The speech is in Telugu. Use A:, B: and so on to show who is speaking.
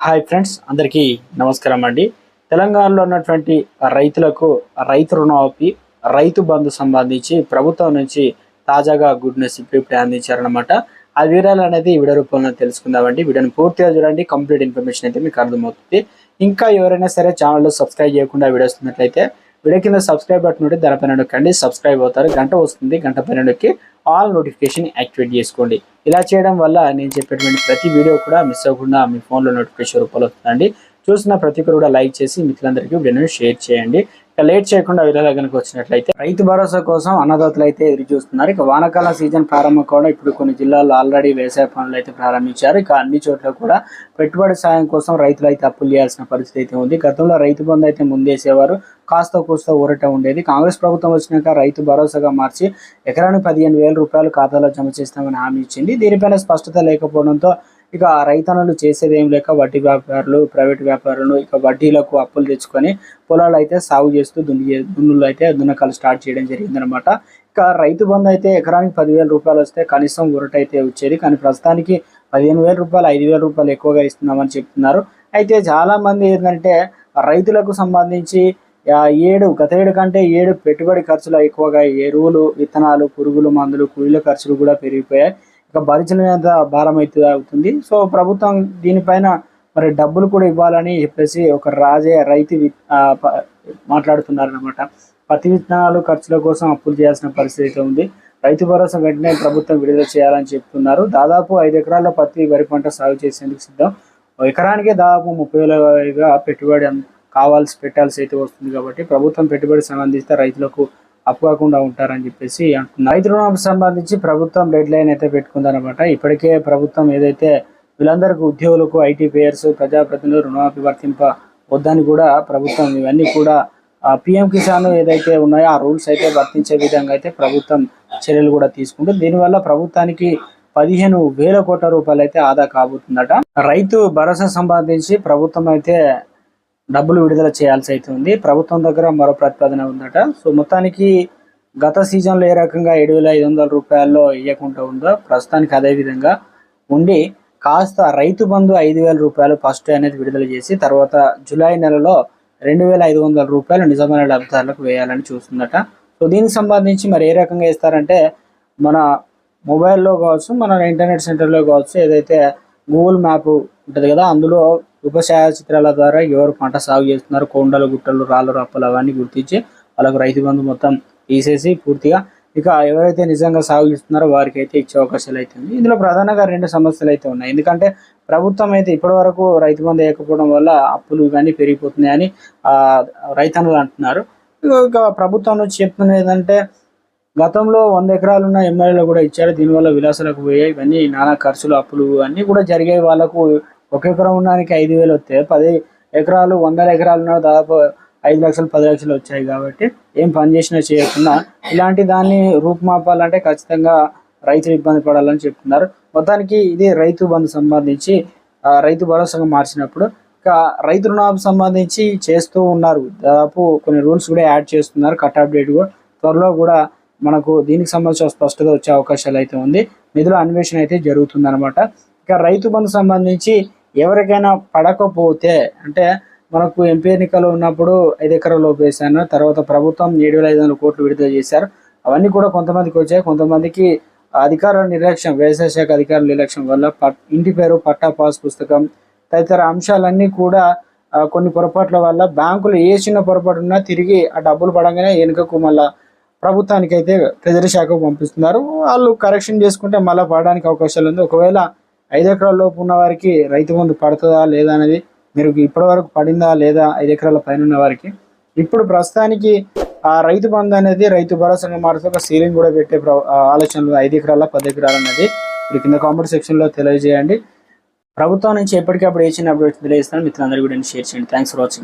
A: హాయ్ ఫ్రెండ్స్ అందరికీ నమస్కారం అండి. తెలంగాణలో ఉన్నటువంటి రైతులకు రైతు రుణమాఫీ రైతు బంధు సంబంధించి ప్రభుత్వం నుంచి తాజాగా గుడ్ న్యూస్ ఇప్పుడే అందించారనమాట ఆ వివరాలు అనేది వీడియో రూపంలో తెలుసుకుందామండి. వీడియోని పూర్తిగా చూడండి కంప్లీట్ ఇన్ఫర్మేషన్ అయితే మీకు అర్థమవుతుంది. ఇంకా ఎవరైనా సరే ఛానల్లో సబ్స్క్రైబ్ చేయకుండా వీడియో వస్తున్నట్లయితే వీడియో కింద సబ్స్క్రైబ్ బటన్ ఉంటే దానిపైన నొక్కండి సబ్స్క్రైబ్ అవుతారు గంట వస్తుంది గంట పైన నొక్కి ఆల్ నోటిఫికేషన్ యాక్టివేట్ చేసుకోండి. ఇలా చేయడం వల్ల నేను చెప్పేటువంటి ప్రతి వీడియో కూడా మిస్ అవ్వకుండా మీ ఫోన్లో నోటిఫికేషన్ రూపంలో వస్తుందండి. చూసిన ప్రతి ఒక్కరు కూడా లైక్ చేసి మిత్రులందరికీ వీడియోని షేర్ చేయండి. ఇక లేట్ చేయకుండా వీడియోలో కనుక వచ్చినట్లయితే రైతు భరోసా కోసం అన్నదాతలు అయితే ఎదురు చూస్తున్నారు. ఇక వానాకాలం సీజన్ ప్రారంభం కావడం ఇప్పుడు కొన్ని జిల్లాల్లో ఆల్రెడీ వ్యవసాయ పనులు అయితే ప్రారంభించారు. ఇక అన్ని చోట్ల కూడా పెట్టుబడి సాయం కోసం రైతులు అయితే అప్పులు చేయాల్సిన పరిస్థితి అయితే ఉంది. గతంలో రైతు బంధు అయితే ముందేసేవారు. కాస్త కూస్త ఊరట ఉండేది. కాంగ్రెస్ ప్రభుత్వం వచ్చినాక రైతు భరోసాగా మార్చి ఎకరానికి పదిహేను వేల రూపాయలు ఖాతాలో జమ చేస్తామని హామీ ఇచ్చింది. దీనిపైన స్పష్టత లేకపోవడంతో ఇక రైతన్నలు చేసేదేం లేక వడ్డీ వ్యాపారులు ప్రైవేట్ వ్యాపారులు ఇక వడ్డీలకు అప్పులు తెచ్చుకొని పొలాలు అయితే సాగు చేస్తూ దున్ని దున్నులు అయితే దున్నకాలు స్టార్ట్ చేయడం జరిగిందనమాట ఇక రైతు బంధు అయితే ఎకరానికి పదివేల రూపాయలు వస్తే కనీసం ఉరటైతే వచ్చేది. కానీ ప్రస్తుతానికి పదిహేను వేల రూపాయలు ఐదు వేల రూపాయలు ఎక్కువగా ఇస్తున్నామని చెప్తున్నారు. అయితే చాలా మంది ఏంటంటే రైతులకు సంబంధించి ఏడు గత ఏడు కంటే ఏడు పెట్టుబడి ఖర్చులు ఎక్కువగా ఎరువులు విత్తనాలు పురుగులు మందులు కూలీల ఖర్చులు కూడా పెరిగిపోయాయి. ఇక భరించలేనంత భారం అయితే అవుతుంది. సో ప్రభుత్వం దీనిపైన మరి డబ్బులు కూడా ఇవ్వాలని చెప్పేసి ఒక రాజే రైతు మాట్లాడుతున్నారనమాట పత్తి విత్తనాలు ఖర్చుల కోసం అప్పులు చేయాల్సిన పరిస్థితి ఉంది. రైతు భరోసా వెంటనే ప్రభుత్వం విడుదల చేయాలని చెప్తున్నారు. దాదాపు ఐదు ఎకరాల పత్తి వరి పంట సాగు చేసేందుకు సిద్ధం. ఎకరానికే దాదాపు ముప్పై వేలగా పెట్టుబడి కావాల్సి పెట్టాల్సి అయితే వస్తుంది కాబట్టి ప్రభుత్వం పెట్టుబడి సంబంధిస్తే రైతులకు అప్పు కాకుండా ఉంటారని చెప్పేసి అంటున్నారు. రైతు రుణాలకు సంబంధించి ప్రభుత్వం డెడ్ లైన్ అయితే పెట్టుకుందనమాట ఇప్పటికే ప్రభుత్వం ఏదైతే వీళ్ళందరికీ ఉద్యోగులకు ఐటీ పేయర్స్ ప్రజాప్రతినిధులు రుణమాఫీ వర్తింప వద్దని కూడా ప్రభుత్వం ఇవన్నీ కూడా పిఎం కిసాన్ ఏదైతే ఉన్నాయో ఆ రూల్స్ అయితే వర్తించే విధంగా అయితే ప్రభుత్వం చర్యలు కూడా తీసుకుంటుంది. దీనివల్ల ప్రభుత్వానికి పదిహేను వేల కోట్ల రూపాయలు అయితే ఆదా కాబోతుందట. రైతు భరోసా సంబంధించి ప్రభుత్వం అయితే డబ్బులు విడుదల చేయాల్సి అయితే ఉంది ప్రభుత్వం దగ్గర మరో ప్రతిపాదన ఉందట. సో మొత్తానికి గత సీజన్లో ఏ రకంగా ఏడు వేల ఐదు వందల రూపాయల్లో ఇవ్వకుండా ఉందో ప్రస్తుతానికి అదే విధంగా ఉండి కాస్త రైతు బంధు ఐదు వేల రూపాయలు ఫస్ట్ అనేది విడుదల చేసి తర్వాత జూలై నెలలో రెండు వేల ఐదు వందల రూపాయలు నిజమైన లబ్ధిదారులకు వేయాలని చూస్తుందట. సో దీనికి సంబంధించి మరి ఏ రకంగా ఇస్తారంటే మన మొబైల్లో కావచ్చు మన ఇంటర్నెట్ సెంటర్లో కావచ్చు ఏదైతే గూగుల్ మ్యాప్ ఉంటుంది కదా అందులో ఉపఛాయ చిత్రాల ద్వారా ఎవరు పంట సాగు చేస్తున్నారు? కొండలు గుట్టలు రాళ్ళు రప్పలు అవన్నీ గుర్తించి వాళ్ళకు రైతు బంధు మొత్తం తీసేసి పూర్తిగా ఇక ఎవరైతే నిజంగా సాగు చేస్తున్నారో వారికి అయితే ఇచ్చే అవకాశాలు అయితే ఉంది ఇందులో ప్రధానంగా రెండు సమస్యలు అయితే ఉన్నాయి. ఎందుకంటే ప్రభుత్వం అయితే ఇప్పటి వరకు రైతు బంధు వేయకపోవడం వల్ల అప్పులు ఇవన్నీ పెరిగిపోతున్నాయని రైతన్నులు అంటున్నారు. ఇక ప్రభుత్వం నుంచి చెప్తున్నది ఏంటంటే గతంలో వంద ఎకరాలు ఉన్న ఎమ్మెల్యేలు కూడా ఇచ్చారు. దీనివల్ల విలాసాలకు పోయాయి. ఇవన్నీ నానా ఖర్చులు అప్పులు అన్నీ కూడా జరిగాయి. వాళ్ళకు ఒక ఎకరం ఉండడానికి ఐదు వేలు వస్తే పది ఎకరాలు వందల ఎకరాలు ఉన్న దాదాపు ఐదు లక్షలు పది లక్షలు వచ్చాయి కాబట్టి ఏం పని చేసినా చేయకుండా ఇలాంటి దాన్ని రూపుమాపాలంటే ఖచ్చితంగా రైతులు ఇబ్బంది పడాలని చెప్తున్నారు. మొత్తానికి ఇది రైతు బంధు సంబంధించి రైతు భరోసాగా మార్చినప్పుడు ఇక రైతు రుణాలకు సంబంధించి చేస్తూ ఉన్నారు. దాదాపు కొన్ని రూల్స్ కూడా యాడ్ చేస్తున్నారు. కట్ అప్డేట్ కూడా త్వరలో కూడా మనకు దీనికి సంబంధించిన స్పష్టత వచ్చే అవకాశాలు అయితే ఉంది. నిధుల అన్వేషణ అయితే జరుగుతుంది అనమాట ఇక రైతు బంధు సంబంధించి ఎవరికైనా పడకపోతే అంటే మనకు ఎంపీ ఎన్నికలు ఉన్నప్పుడు ఐదు ఎకరాల లోపేశాను తర్వాత ప్రభుత్వం ఏడు వేల ఐదు వందల కోట్లు విడుదల చేశారు. అవన్నీ కూడా కొంతమందికి వచ్చాయి. కొంతమందికి అధికారుల నిర్లక్ష్యం వ్యవసాయ శాఖ అధికారుల నిర్లక్ష్యం వల్ల పట్- ఇంటి పేరు పట్టా పాస్ పుస్తకం తదితర అంశాలన్నీ కూడా కొన్ని పొరపాట్ల వల్ల బ్యాంకులు ఏ చిన్న పొరపాటు ఉన్నా తిరిగి ఆ డబ్బులు పడంగానే వెనుకకు మళ్ళా ప్రభుత్వానికి అయితే ట్రెజరీ శాఖకు పంపిస్తున్నారు. వాళ్ళు కరెక్షన్ చేసుకుంటే మళ్ళీ పడడానికి అవకాశాలు ఉంది. ఒకవేళ ఐదు ఎకరాల లోపు ఉన్న వారికి రైతు బంధు పడుతుందా లేదా అనేది మీరు ఇప్పటి వరకు పడిందా లేదా ఐదు ఎకరాల పైన ఉన్న వారికి. ఇప్పుడు ప్రస్తుతానికి ఆ రైతు బంధు అనేది రైతు భరోసాగా మారుతూ ఒక సీలింగ్ కూడా పెట్టే ప్ర- ఆలోచనలు ఐదు ఎకరాల పది ఎకరాలు అనేది మీరు కింద కామెంట్ సెక్షన్లో తెలియజేయండి. ప్రభుత్వం నుంచి ఎప్పటికప్పుడు ఏ చిన్న అప్డేట్స్ తెలియజేస్తాను మిత్రులందరూ కూడా షేర్ చేయండి. Thanks for watching